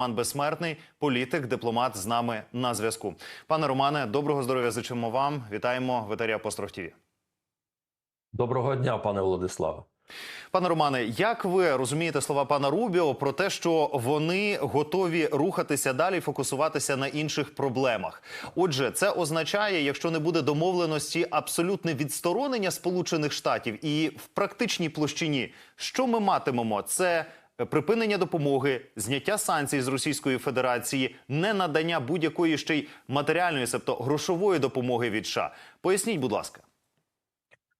Роман Безсмертний, політик, дипломат з нами на зв'язку. Пане Романе, доброго здоров'я зичимо вам. Вітаємо в етері Апостроф ТІВІ. Доброго дня, пане Владиславе. Пане Романе, як ви розумієте слова пана Рубіо про те, що вони готові рухатися далі, фокусуватися на інших проблемах? Отже, це означає, якщо не буде домовленості, абсолютне відсторонення Сполучених Штатів і в практичній площині, що ми матимемо? Це припинення допомоги, зняття санкцій з Російської Федерації, не надання будь-якої ще й матеріальної, тобто грошової допомоги від США. Поясніть, будь ласка.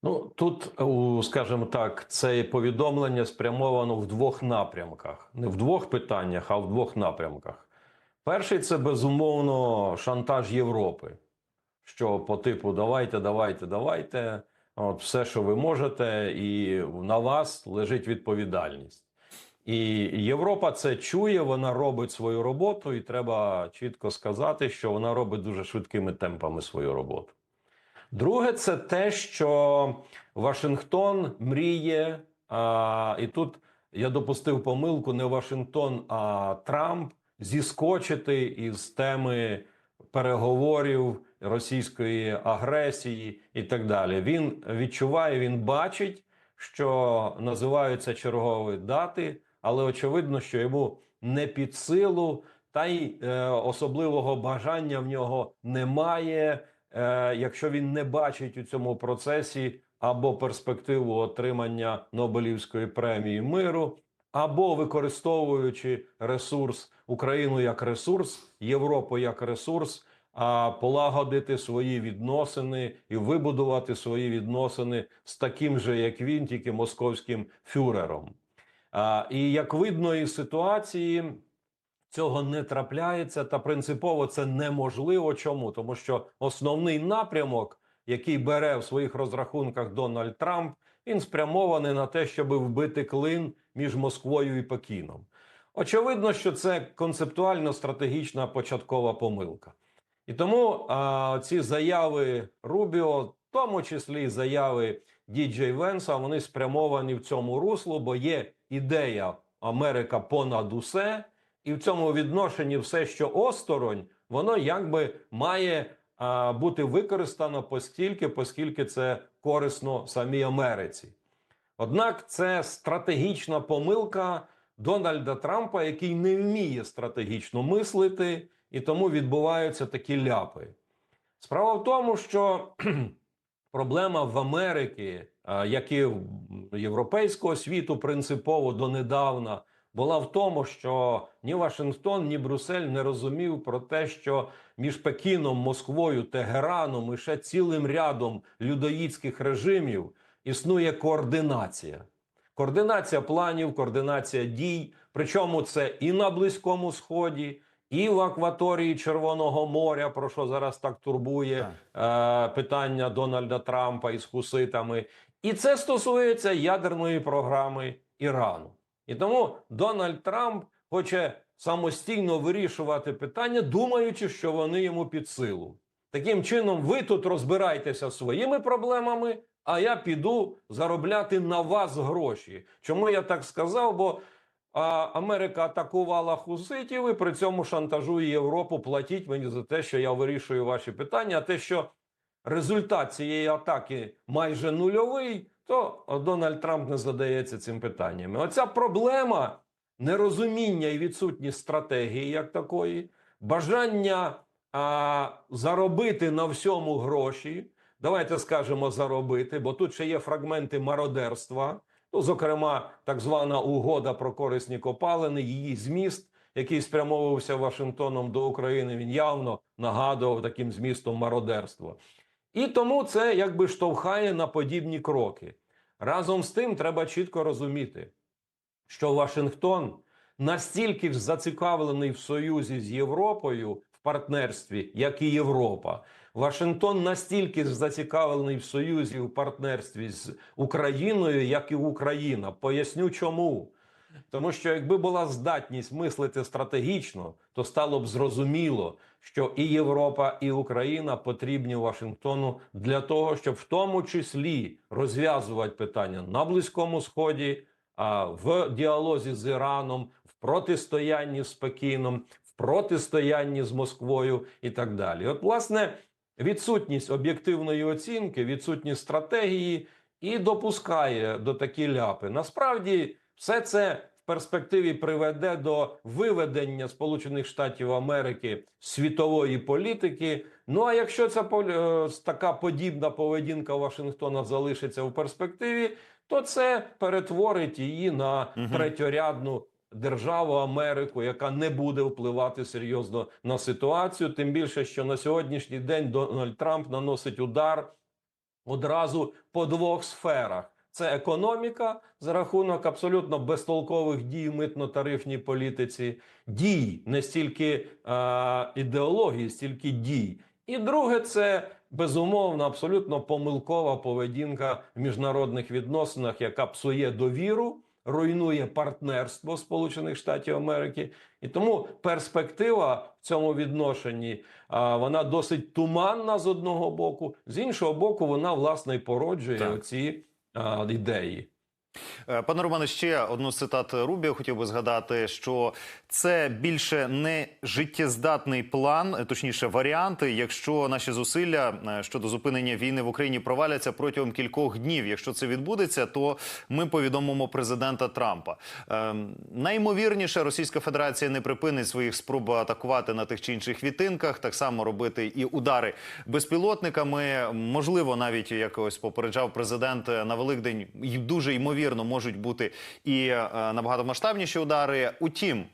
Ну тут, скажімо так, це повідомлення спрямовано в двох напрямках, не в двох питаннях, а в двох напрямках. Перший це безумовно шантаж Європи, що по типу давайте, давайте, давайте, от все, що ви можете, і на вас лежить відповідальність. І Європа це чує, вона робить свою роботу, і треба чітко сказати, що вона робить дуже швидкими темпами свою роботу. Друге, це те, що Вашингтон мріє, а, і тут я допустив помилку не Вашингтон, а Трамп зіскочити із теми переговорів російської агресії і так далі. Він відчуває, він бачить, що називаються чергові дати, але очевидно, що йому не під силу, та й е, особливого бажання в нього немає е, якщо він не бачить у цьому процесі або перспективу отримання Нобелівської премії миру, або використовуючи ресурс Україну як ресурс, Європу як ресурс, а полагодити свої відносини і вибудувати свої відносини з таким же, як він, тільки московським фюрером. І як видно із ситуації. Цього не трапляється, та принципово це неможливо. Чому? Тому що основний напрямок, який бере в своїх розрахунках Дональд Трамп, він спрямований на те, щоб вбити клин між Москвою і Пекіном. Очевидно, що це концептуально стратегічна початкова помилка. І тому а, ці заяви Рубіо, в тому числі заяви Діджей Венса, вони спрямовані в цьому руслу, бо є ідея Америка понад усе. І в цьому відношенні все, що осторонь, воно якби має а, бути використано постільки, оскільки це корисно самій Америці. Однак це стратегічна помилка Дональда Трампа, який не вміє стратегічно мислити, і тому відбуваються такі ляпи. Справа в тому, що проблема в Америці, як і в європейського світу, принципово донедавна була в тому, що ні Вашингтон, ні Брюссель не розумів про те, що між Пекіном, Москвою, Тегераном і ще цілим рядом людоїдських режимів існує координація. Координація планів, координація дій. Причому це і на Близькому Сході, і в акваторії Червоного моря, про що зараз так турбує е, питання Дональда Трампа із хуситами. І це стосується ядерної програми Ірану. І тому Дональд Трамп хоче самостійно вирішувати питання, думаючи, що вони йому під силу. Таким чином, ви тут розбирайтеся своїми проблемами, а я піду заробляти на вас гроші. Чому я так сказав? Бо Америка атакувала хуситів і при цьому шантажує Європу. Платіть мені за те, що я вирішую ваші питання. А те, що результат цієї атаки майже нульовий то Дональд Трамп не задається цим питаннями. Оця проблема нерозуміння і відсутність стратегії як такої, бажання а, заробити на всьому гроші. Давайте скажемо заробити, бо тут ще є фрагменти мародерства. Ну, зокрема, так звана угода про корисні копалини, її зміст, який спрямовувався Вашингтоном до України, він явно нагадував таким змістом мародерства. І тому це якби штовхає на подібні кроки. Разом з тим, треба чітко розуміти, що Вашингтон настільки ж зацікавлений в союзі з Європою в партнерстві, як і Європа. Вашингтон настільки зацікавлений в союзі в партнерстві з Україною, як і Україна. Поясню чому. Тому що якби була здатність мислити стратегічно, то стало б зрозуміло, що і Європа, і Україна потрібні Вашингтону для того, щоб в тому числі розв'язувати питання на Близькому Сході, а в діалозі з Іраном, в протистоянні з Пекіном, в протистоянні з Москвою і так далі. От, власне, відсутність об'єктивної оцінки, відсутність стратегії і допускає до такі ляпи. Насправді, все це в перспективі приведе до виведення Сполучених Штатів Америки світової політики. Ну а якщо ця е, така подібна поведінка Вашингтона залишиться в перспективі, то це перетворить її на третьорядну державу Америку, яка не буде впливати серйозно на ситуацію. Тим більше, що на сьогоднішній день Дональд Трамп наносить удар одразу по двох сферах. Це економіка за рахунок абсолютно безтолкових дій митно-тарифній політиці, дій не стільки е, ідеології, стільки дій. І друге, це безумовно абсолютно помилкова поведінка в міжнародних відносинах, яка псує довіру, руйнує партнерство Сполучених Штатів Америки. І тому перспектива в цьому відношенні вона досить туманна з одного боку, з іншого боку, вона власне і породжує Так. ці ідеї. Е, Пане Романе, ще одну з цитат Рубіо хотів би згадати, що це більше не життєздатний план, е, точніше варіанти, якщо наші зусилля е, щодо зупинення війни в Україні проваляться протягом кількох днів. Якщо це відбудеться, то ми повідомимо президента Трампа. Е, Найімовірніше, Російська Федерація не припинить своїх спроб атакувати на тих чи інших відтинках, так само робити і удари безпілотниками. Можливо, навіть якось попереджав президент на Великдень, дуже ймовірно можуть бути і е, набагато масштабніші удари. Утім,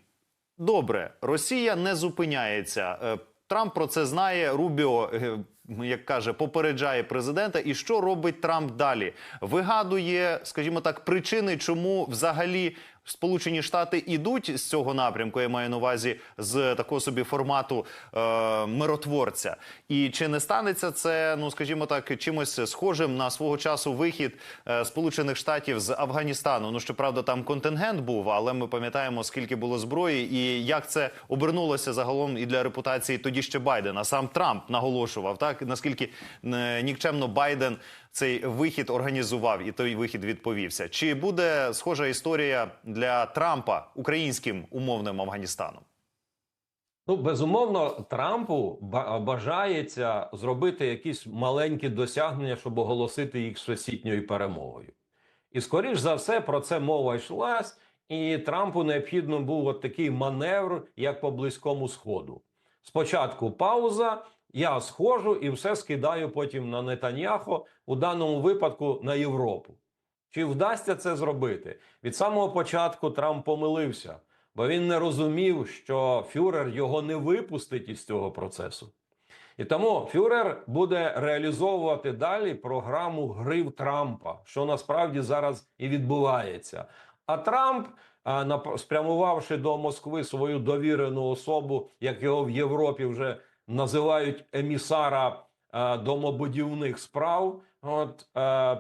добре, Росія не зупиняється. Е, Трамп про це знає. Рубіо, е, як каже, попереджає президента. І що робить Трамп далі? Вигадує, скажімо так, причини, чому взагалі Сполучені Штати ідуть з цього напрямку. Я маю на увазі з такого собі формату е, миротворця. І чи не станеться це, ну скажімо так, чимось схожим на свого часу вихід е, Сполучених Штатів з Афганістану? Ну щоправда, там контингент був, але ми пам'ятаємо, скільки було зброї, і як це обернулося загалом і для репутації тоді ще Байдена. Сам Трамп наголошував так, наскільки е, нікчемно Байден цей вихід організував, і той вихід відповівся. Чи буде схожа історія для Трампа українським умовним Афганістаном? Ну, безумовно, Трампу бажається зробити якісь маленькі досягнення, щоб оголосити їх всесвітньою перемогою. І скоріш за все про це мова йшлась, і Трампу необхідно був от такий маневр, як по близькому сходу. Спочатку пауза, я схожу і все скидаю потім на Нетаньяхо, у даному випадку на Європу. Чи вдасться це зробити? Від самого початку Трамп помилився, бо він не розумів, що фюрер його не випустить із цього процесу. І тому фюрер буде реалізовувати далі програму гри в Трампа, що насправді зараз і відбувається. А Трамп, спрямувавши до Москви свою довірену особу, як його в Європі вже називають емісара домобудівних справ, от а,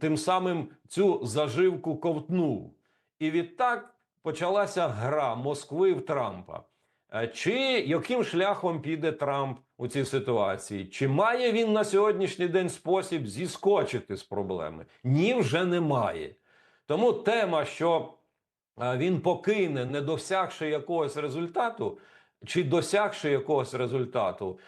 тим самим цю заживку ковтнув. І відтак почалася гра Москви в Трампа. Е, Чи яким шляхом піде Трамп у цій ситуації? Чи має він на сьогоднішній день спосіб зіскочити з проблеми? Ні, вже немає. Тому тема, що е, він покине, не досягши якогось результату, чи досягши якогось результату,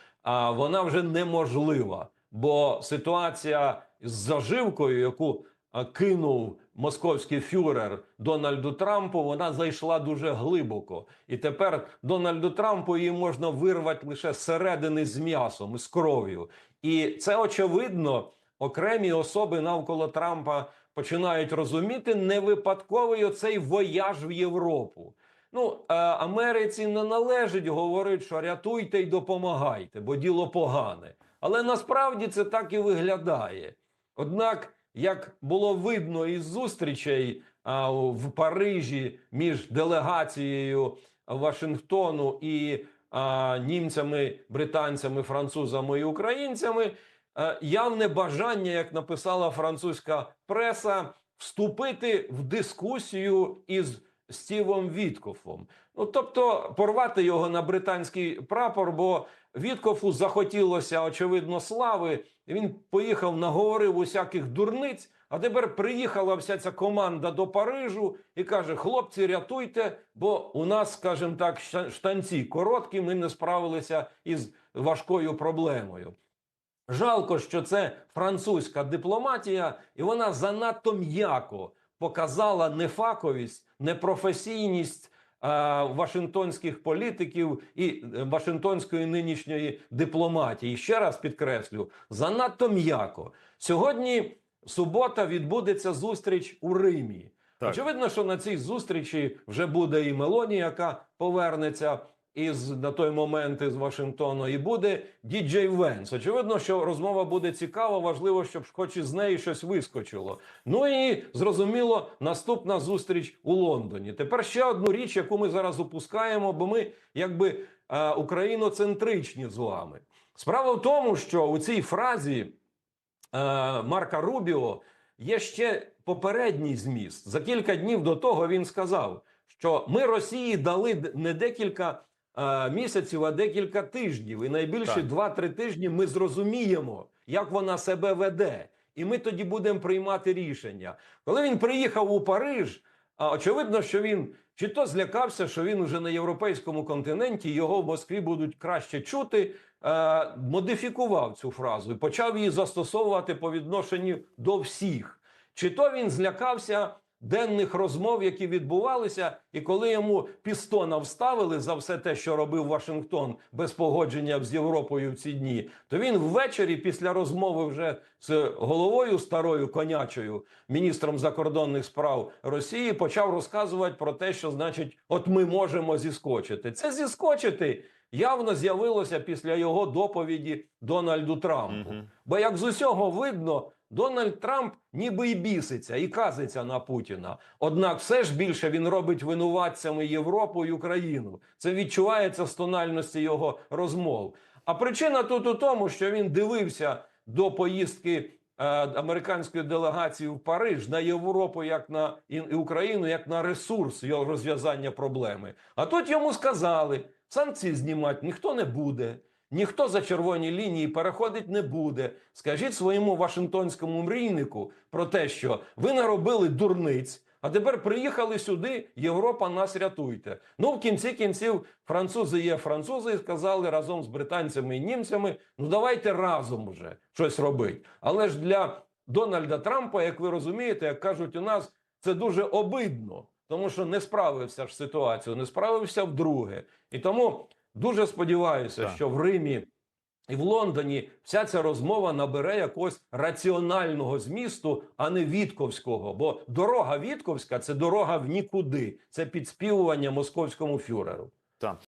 вона вже неможлива. Бо ситуація з заживкою, яку кинув московський фюрер Дональду Трампу, вона зайшла дуже глибоко. І тепер Дональду Трампу її можна вирвати лише зсередини з м'ясом, із кров'ю. І це очевидно, окремі особи навколо Трампа починають розуміти не випадковий оцей вояж в Європу. Ну, е, Америці не належить говорити, що рятуйте й допомагайте, бо діло погане. Але насправді це так і виглядає. Однак, як було видно із зустрічей а, в Парижі між делегацією Вашингтону і а, німцями, британцями, французами і українцями, е, явне бажання, як написала французька преса, вступити в дискусію із Стівом Віткофом. Ну тобто порвати його на британський прапор, бо Віткофу захотілося очевидно слави. Він поїхав, наговорив усяких дурниць, А тепер приїхала вся ця команда до Парижу і каже: хлопці, рятуйте, бо у нас, скажімо так, штанці короткі, ми не справилися із важкою проблемою. Жалко, що це французька дипломатія, і вона занадто м'яко показала нефаковість, непрофесійність е, вашингтонських політиків і е, вашингтонської нинішньої дипломатії. Ще раз підкреслю, занадто м'яко. Сьогодні субота відбудеться зустріч у Римі. Так. Очевидно, що на цій зустрічі вже буде і Мелоні, яка повернеться із на той момент із Вашингтону, і буде діджей Венс. Очевидно, що розмова буде цікава. Важливо, щоб хоч із неї щось вискочило. Ну і зрозуміло, наступна зустріч у Лондоні. Тепер ще одну річ, яку ми зараз опускаємо, бо ми якби е, україноцентричні з вами. Справа в тому, що у цій фразі е, Марка Рубіо є ще попередній зміст. За кілька днів до того він сказав, що ми Росії дали не декілька місяців, а декілька тижнів. І найбільше Так. 2-3 тижні ми зрозуміємо, як вона себе веде. І ми тоді будемо приймати рішення. Коли він приїхав у Париж, очевидно, що він чи то злякався, що він уже на європейському континенті, його в Москві будуть краще чути. Е, модифікував цю фразу і почав її застосовувати по відношенню до всіх. Чи то він злякався денних розмов, які відбувалися, і коли йому пістона вставили за все те, що робив Вашингтон без погодження з Європою в ці дні, то він ввечері, після розмови вже з головою старою конячою, міністром закордонних справ Росії, почав розказувати про те, що значить, от ми можемо зіскочити. Це зіскочити явно з'явилося після його доповіді Дональду Трампу. Мгм. Бо як з усього видно, Дональд Трамп ніби і біситься, і казиться на Путіна. Однак, все ж більше він робить винуватцями Європу і Україну. Це відчувається з тональності його розмов. А причина тут у тому, що він дивився до поїздки е, американської делегації в Париж на Європу, як на і Україну, як на ресурс його розв'язання проблеми. А тут йому сказали: санкції знімати ніхто не буде. Ніхто за червоні лінії переходить не буде. Скажіть своєму вашингтонському мрійнику про те, що ви наробили дурниць, а тепер приїхали сюди. Європа нас рятуйте. Ну в кінці кінців французи є французи і сказали разом з британцями і німцями: ну давайте разом вже щось робити. Але ж для Дональда Трампа, як ви розумієте, як кажуть у нас, це дуже обидно, тому що не справився ж з ситуацією, не справився вдруге. І тому дуже сподіваюся, Так. що в Римі і в Лондоні вся ця розмова набере якогось раціонального змісту, а не Вітковського. Бо дорога Вітковська це дорога в нікуди, це підспівування московському фюреру. Так.